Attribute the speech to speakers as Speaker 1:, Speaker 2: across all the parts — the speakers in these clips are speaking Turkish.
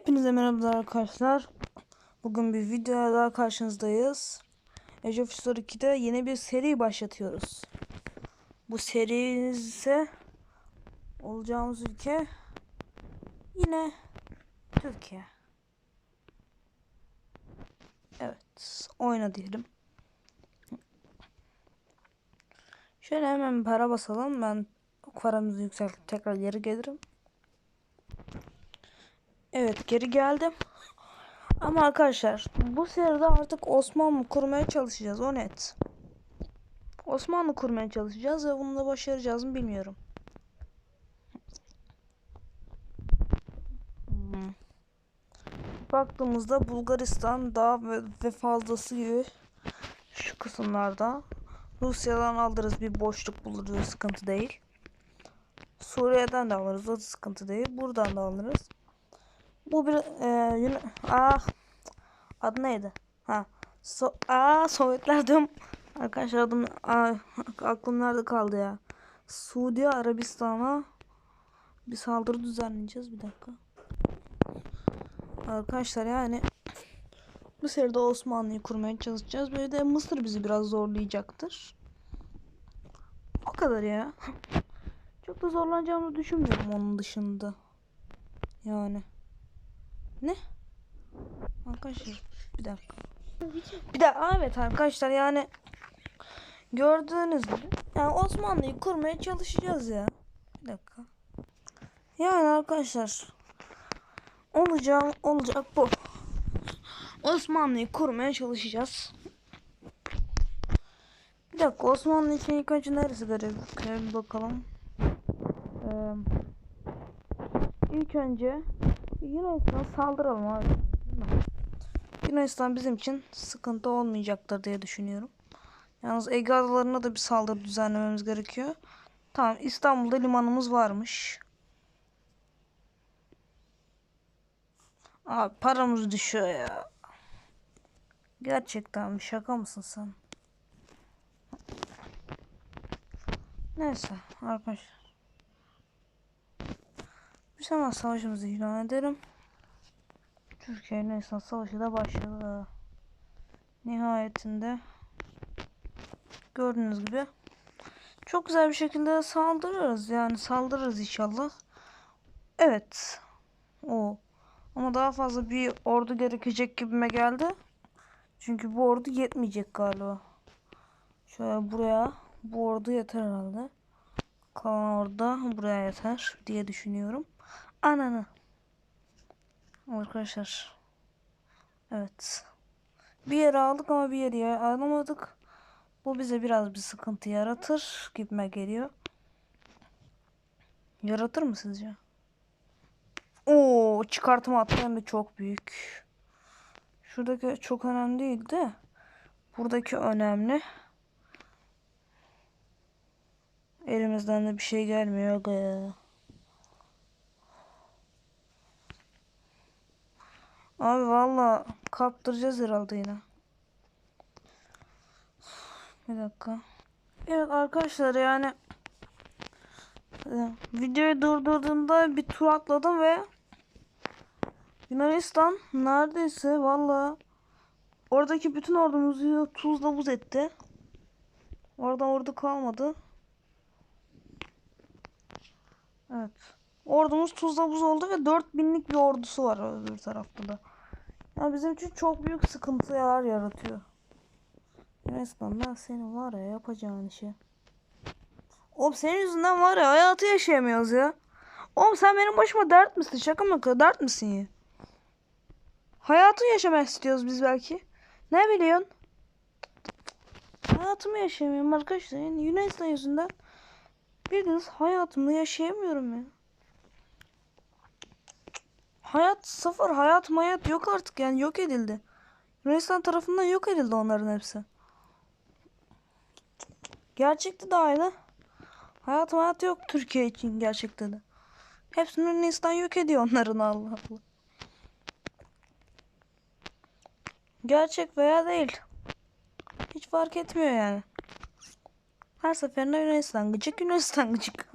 Speaker 1: Hepinize merhabalar arkadaşlar. Bugün bir videoya daha karşınızdayız. Age of History 2'de yeni bir seri başlatıyoruz. Bu seri ise olacağımız ülke yine Türkiye. Evet, oyna diyelim. Şöyle hemen para basalım. Ben paramızı yükseltip tekrar geri gelirim. Evet geri geldim. Ama arkadaşlar bu seride artık Osmanlı kurmaya çalışacağız o net. Osmanlı kurmaya çalışacağız ve bunu da başaracağız mı bilmiyorum. Baktığımızda Bulgaristan daha ve, ve fazlası gibi şu kısımlarda Rusya'dan alırız bir boşluk buluruz sıkıntı değil. Suriye'den de alırız o da sıkıntı değil. Buradan da alırız. Bu bir e, Yun ah adı neydi? Ha. So Aa Sovyetler diyorum. Arkadaşlar adım aa, aklım nerede kaldı ya? Suudi Arabistan'a bir saldırı düzenleyeceğiz bir dakika. Arkadaşlar yani bu seride Osmanlı'yı kurmaya çalışacağız. Böyle de Mısır bizi biraz zorlayacaktır. O kadar ya. Çok da zorlanacağımı düşünmüyorum onun dışında. Yani. Ne? Arkadaşlar bir dakika. Bir de evet arkadaşlar yani gördüğünüz gibi yani Osmanlı'yı kurmaya çalışacağız ya. Bir dakika. Yani arkadaşlar olacak olacak bu. Osmanlı'yı kurmaya çalışacağız. Bir dakika Osmanlı için ilk önce neresi görev? Bir bakalım. Ee, ilk önce Yunanistan'a saldıralım abi. Yunanistan bizim için sıkıntı olmayacaktır diye düşünüyorum. Yalnız Ege adalarına da bir saldırı düzenlememiz gerekiyor. Tamam İstanbul'da limanımız varmış. Abi paramız düşüyor ya. Gerçekten mi? Şaka mısın sen? Neyse arkadaşlar. Biz savaşımızı ilan edelim. Türkiye Yunanistan savaşı da başladı. Nihayetinde gördüğünüz gibi çok güzel bir şekilde saldırırız. Yani saldırırız inşallah. Evet. O. Ama daha fazla bir ordu gerekecek gibime geldi. Çünkü bu ordu yetmeyecek galiba. Şöyle buraya bu ordu yeter herhalde. Kalan orada buraya yeter diye düşünüyorum. Ananı. Arkadaşlar. Evet. Bir yere aldık ama bir yere alamadık. Bu bize biraz bir sıkıntı yaratır gibime geliyor. Yaratır mı sizce? Oo, çıkartma hattı hem çok büyük. Şuradaki çok önemli değil de buradaki önemli. Elimizden de bir şey gelmiyor. Aga. Abi valla kaptıracağız herhalde yine. Bir dakika. Evet arkadaşlar yani e, videoyu durdurduğumda bir tur atladım ve Yunanistan neredeyse valla oradaki bütün ordumuzu tuzla buz etti. Orada ordu kalmadı. Evet. Ordumuz tuzla buz oldu ve 4000'lik bir ordusu var öbür tarafta da. Ya bizim için çok büyük sıkıntılar yaratıyor. Yunanistan ben senin var ya yapacağın işi. Oğlum senin yüzünden var ya hayatı yaşayamıyoruz ya. Oğlum sen benim başıma dert misin? Şaka mı? Dert misin ya? Hayatı yaşamak istiyoruz biz belki. Ne biliyorsun? Hayatımı yaşayamıyorum arkadaşlar. Yani Yunanistan yüzünden bildiğiniz hayatımı yaşayamıyorum ya. Hayat sıfır. Hayat mayat yok artık yani yok edildi. Yunanistan tarafından yok edildi onların hepsi. Gerçekte de aynı. Hayat hayat yok Türkiye için gerçekte de. Hepsini Yunanistan yok ediyor onların Allah Allah. Gerçek veya değil. Hiç fark etmiyor yani. Her seferinde Yunanistan gıcık Yunanistan gıcık.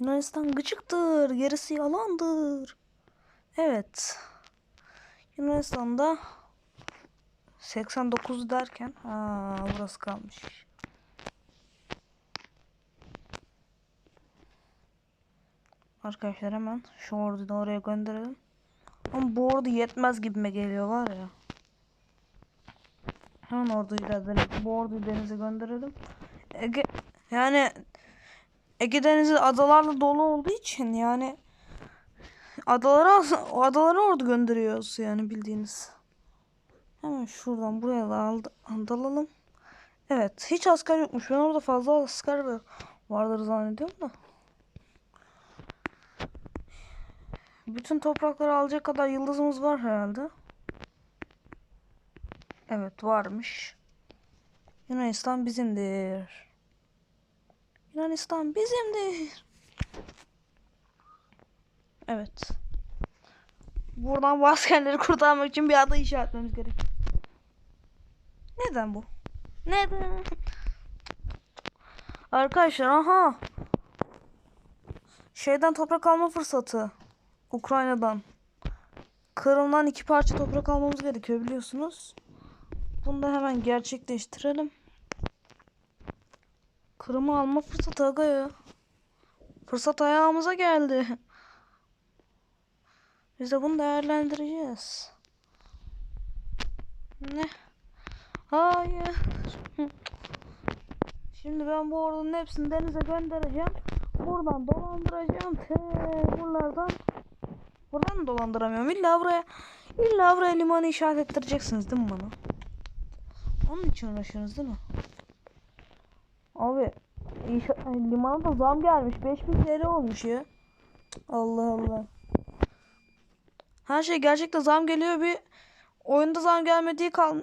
Speaker 1: Yunanistan gıcıktır. Gerisi yalandır. Evet. Yunanistan'da 89 derken ha burası kalmış. Arkadaşlar hemen şu orduyu da oraya gönderelim. Ama bu ordu yetmez gibime geliyor var ya. Hemen orduyu da deniz- bu orduyu denize gönderelim. Ege yani Ege Denizi adalarla dolu olduğu için yani adalara adalara ordu gönderiyoruz yani bildiğiniz. Hemen şuradan buraya da aldı, dalalım. Evet hiç asker yokmuş. Ben orada fazla asker var- vardır zannediyorum da. Bütün toprakları alacak kadar yıldızımız var herhalde. Evet varmış. Yunanistan bizimdir. Yunanistan bizimdir. Evet. Buradan bu askerleri kurtarmak için bir ada inşa etmemiz gerek. Neden bu? Neden? Arkadaşlar aha. Şeyden toprak alma fırsatı. Ukrayna'dan. Kırım'dan iki parça toprak almamız gerekiyor biliyorsunuz. Bunu da hemen gerçekleştirelim. Kırım'ı alma fırsatı aga ya. Fırsat ayağımıza geldi. Biz de bunu değerlendireceğiz. Ne? Hayır. Şimdi ben bu ordunun hepsini denize göndereceğim. Buradan dolandıracağım. Te buralardan. Buradan dolandıramıyorum. İlla buraya illa buraya limanı işaret ettireceksiniz değil mi bana? Onun için uğraşıyorsunuz değil mi? Abi limana da zam gelmiş. 5000 TL olmuş ya. Allah Allah. Her şey gerçekten zam geliyor bir oyunda zam gelmediği kal.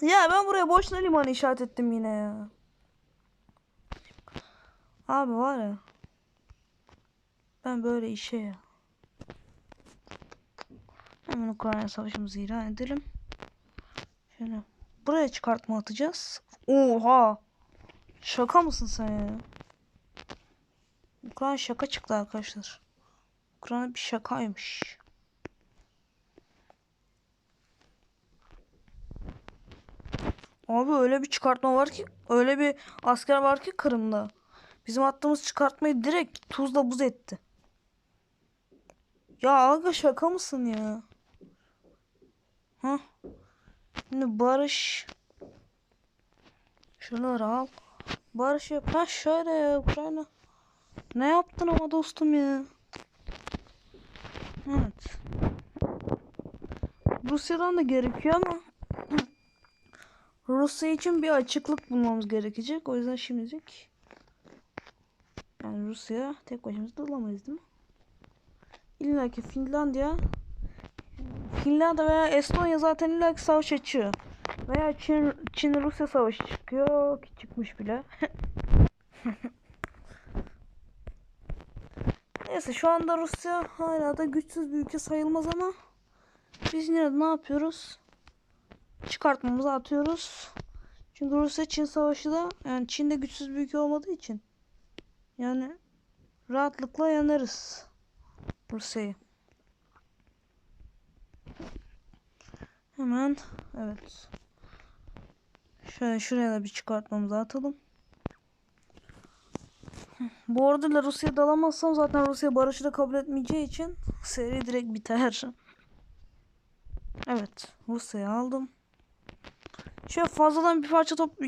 Speaker 1: Ya ben buraya boşuna limanı işaret ettim yine ya. Abi var ya. Ben böyle işe ya. Hemen Ukrayna savaşımızı ilan edelim. Şöyle buraya çıkartma atacağız. Oha. Şaka mısın sen ya? Ukrayna şaka çıktı arkadaşlar. Ukrayna bir şakaymış. Abi öyle bir çıkartma var ki öyle bir asker var ki Kırım'da. Bizim attığımız çıkartmayı direkt tuzla buz etti. Ya aga şaka mısın ya? Hah. Şimdi barış. Şunları al. Barış yap. Ha şöyle ya Ukrayna. Ne yaptın ama dostum ya? Evet. Rusya'dan da gerekiyor ama Rusya için bir açıklık bulmamız gerekecek. O yüzden şimdilik yani Rusya tek başımıza da alamayız değil mi? İlla ki Finlandiya Finlandiya veya Estonya zaten illa ki savaş açıyor. Veya Çin, Çin Rusya savaşı çıkıyor ki çıkmış bile. Neyse şu anda Rusya hala da güçsüz bir ülke sayılmaz ama biz yine ne yapıyoruz? Çıkartmamızı atıyoruz. Çünkü Rusya Çin savaşı da yani Çin'de güçsüz bir ülke olmadığı için yani rahatlıkla yanarız Rusya'yı. Hemen evet. Şöyle şuraya da bir çıkartmamızı atalım. Bu orduyla Rusya'ya dalamazsam zaten Rusya barışı da kabul etmeyeceği için seri direkt biter. Evet. Rusya'yı aldım. Şöyle fazladan bir parça top